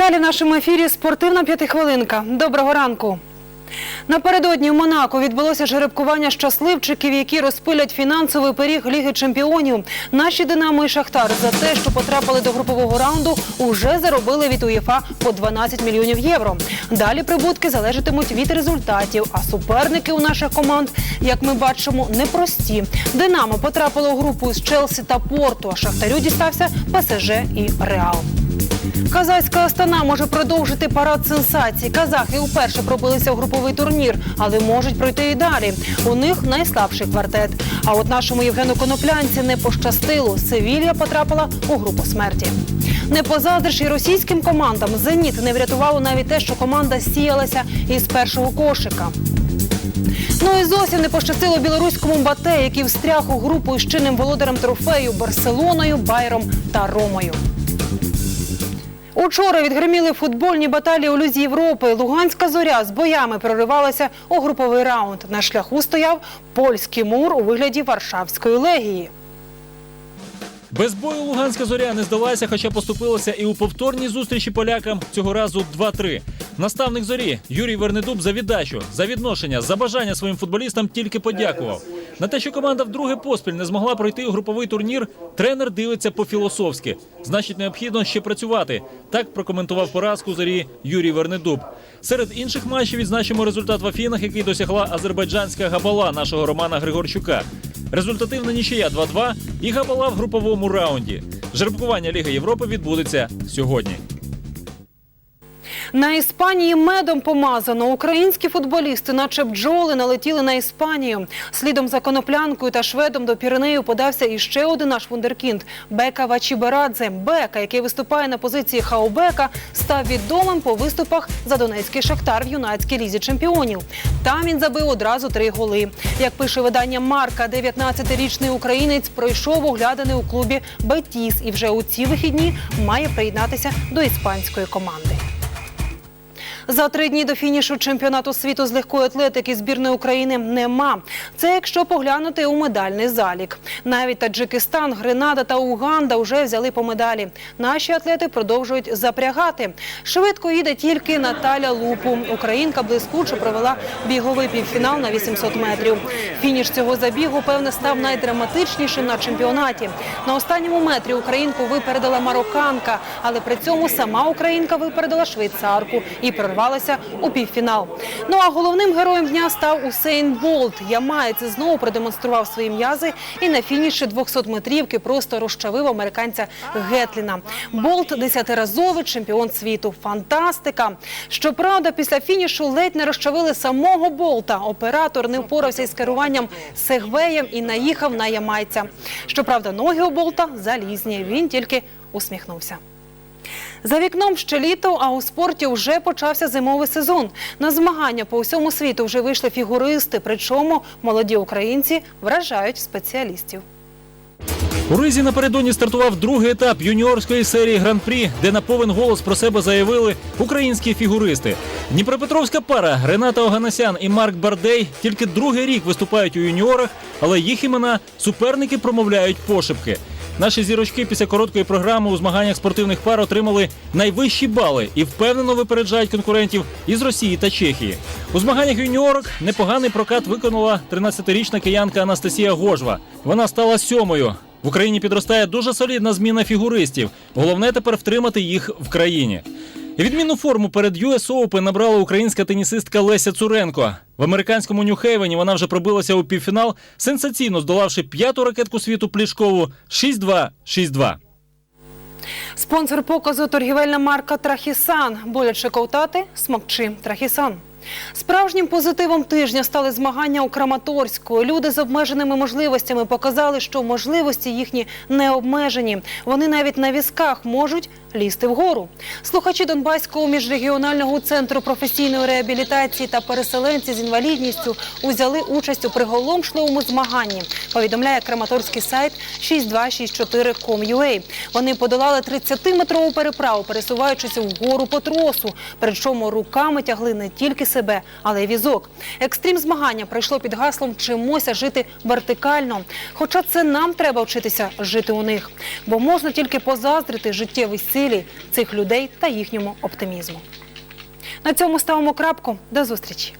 Далі в нашому ефірі спортивна п'ятихвилинка. Доброго ранку. Напередодні в Монако відбулося жеребкування щасливчиків, які розпилять фінансовий пиріг Ліги Чемпіонів. Наші Динамо і Шахтар за те, що потрапили до групового раунду, уже заробили від УЄФА по 12 мільйонів євро. Далі прибутки залежатимуть від результатів. А суперники у наших команд, як ми бачимо, непрості. Динамо потрапило у групу з Челсі та Порту. А Шахтарю дістався ПСЖ і Реал. Казацька Астана може продовжити парад сенсацій. Казахи уперше пробилися в груповий турнір, але можуть пройти і далі. У них найслабший квартет. А от нашому Євгену Коноплянці не пощастило. Севілья потрапила у групу смерті. Не позаздриш і російським командам. Зеніт не врятувало навіть те, що команда сіялася із першого кошика. Ну і зовсім не пощастило білоруському бате, який встряг у групу із чинним володарем трофею Барселоною, Байером та Ромою. Учора відгриміли футбольні баталії у Лізі Європи. Луганська зоря з боями проривалася у груповий раунд. На шляху стояв польський мур у вигляді Варшавської легії. Без бою Луганська зоря не здалася, хоча поступилася і у повторній зустрічі полякам цього разу 2-3. Наставник зорі Юрій Вернедуб за віддачу, за відношення, за бажання своїм футболістам тільки подякував. На те, що команда вдруге поспіль не змогла пройти у груповий турнір, тренер дивиться по-філософськи. Значить, необхідно ще працювати. Так прокоментував поразку зорі Юрій Вернедуб. Серед інших матчів відзначимо результат в Афінах, який досягла азербайджанська габала нашого Романа Григорчука. Результативна нічия 2-2 і габала в груповому раунді. Жеребкування Ліги Європи відбудеться сьогодні. На Іспанії медом помазано. Українські футболісти, наче бджоли, налетіли на Іспанію. Слідом за коноплянкою та шведом до Піренею подався іще один наш вундеркінд – Бека Вачіберадзе. Бека, який виступає на позиції хаубека, став відомим по виступах за Донецький Шахтар в юнацькій лізі чемпіонів. Там він забив одразу три голи. Як пише видання Марка, 19-річний українець пройшов огляданий у клубі Бетіс і вже у ці вихідні має приєднатися до іспанської команди. За три дні до фінішу чемпіонату світу з легкої атлетики збірної України нема. Це якщо поглянути у медальний залік. Навіть Таджикистан, Гренада та Уганда вже взяли по медалі. Наші атлети продовжують запрягати. Швидко їде тільки Наталя Лупу. Українка блискуче провела біговий півфінал на 800 метрів. Фініш цього забігу, певне, став найдраматичнішим на чемпіонаті. На останньому метрі українку випередила марокканка, але при цьому сама українка випередила швейцарку і прорвалася у півфінал. Ну а головним героєм дня став Усейн Болт. Ямаєць знову продемонстрував свої м'язи і на фініші 200 метрівки просто розчавив американця Гетліна. Болт десятиразовий чемпіон світу. Фантастика! Щоправда, після фінішу ледь не розчавили самого Болта. Оператор не впорався із керуванням сегвеєм і наїхав на ямайця. Щоправда, ноги у Болта залізні. Він тільки усміхнувся. За вікном ще літо, а у спорті вже почався зимовий сезон. На змагання по усьому світу вже вийшли фігуристи, причому молоді українці вражають спеціалістів. У Ризі напередодні стартував другий етап юніорської серії гран-прі, де на повен голос про себе заявили українські фігуристи. Дніпропетровська пара Рената Оганесян і Марк Бардей тільки другий рік виступають у юніорах, але їх імена суперники промовляють пошепки. Наші зірочки після короткої програми у змаганнях спортивних пар отримали найвищі бали і впевнено випереджають конкурентів із Росії та Чехії. У змаганнях юніорок непоганий прокат виконала 13-річна киянка Анастасія Гожва. Вона стала сьомою. В Україні підростає дуже солідна зміна фігуристів. Головне тепер втримати їх в країні. Відмінну форму перед US Open набрала українська тенісистка Леся Цуренко. В американському Нью-Хейвені вона вже пробилася у півфінал, сенсаційно здолавши п'яту ракетку світу Плішкову 6-2, 6-2. Спонсор показу торгівельна марка Трахісан. Боляче ковтати смокчи Трахісан. Справжнім позитивом тижня стали змагання у Краматорську. Люди з обмеженими можливостями показали, що можливості їхні не обмежені. Вони навіть на візках можуть лізти вгору. Слухачі Донбаського міжрегіонального центру професійної реабілітації та переселенці з інвалідністю узяли участь у приголомшливому змаганні. Повідомляє краматорський сайт 6264.com.ua. Вони подолали 30-метрову переправу, пересуваючись вгору по тросу. Причому руками тягли не тільки себе, але й візок. Екстрім змагання пройшло під гаслом «Вчимося жити вертикально». Хоча це нам треба вчитися жити у них. Бо можна тільки позаздрити життєвій силі силі цих людей та їхньому оптимізму. На цьому ставимо крапку. До зустрічі.